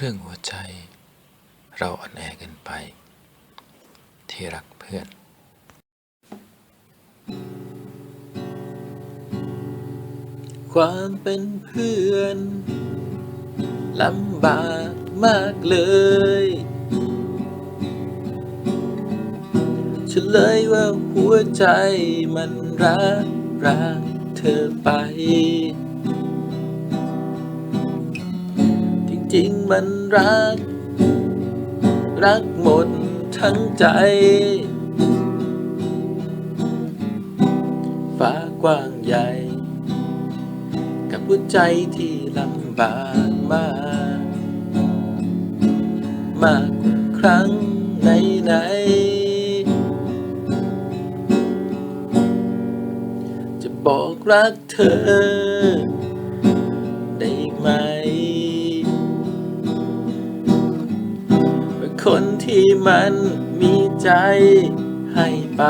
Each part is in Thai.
เรื่องหัวใจ เราอ่อนแอเกินไป ที่รักเพื่อนความเป็นเพื่อนลำบากมากเลย ฉันเลยว่าหัวใจมันรักรักเธอไป จริงมันรัก รักหมดทั้งใจ ฟ้ากว้างใหญ่ กับหัวใจที่ลำบากมาก มากกว่าครั้งไหนไหนจะบอกรักเธอ คนที่มันมีใจให้ไป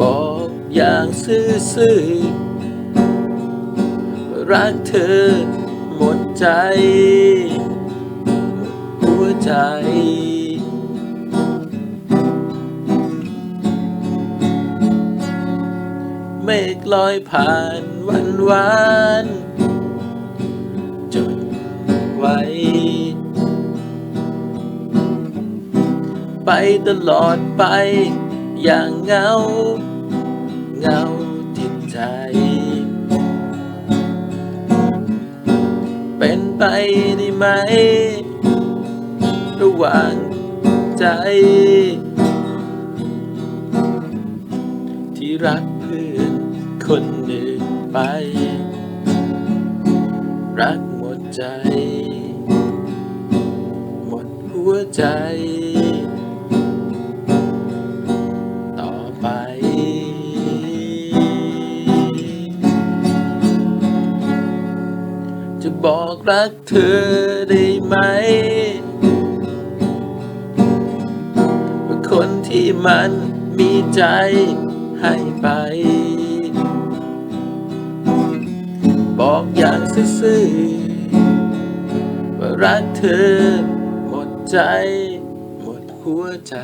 บอกอย่างซื่อๆว่ารักเธอหมดใจหมดหัวใจเมฆลอยผ่านวันวาน ไว้ไปตลอดไป อย่างเงา เงาจิตใจ เป็นไปได้ไหม ระหว่างใจ ที่รักเพื่อนคนหนึ่งไป รักหมดใจ หัวใจ ต่อไป จะบอกรักเธอได้ไหม ว่าคนที่มันมีใจให้ไป บอกอย่างซื่อๆว่ารักเธอ ใจ หมดหัวใจ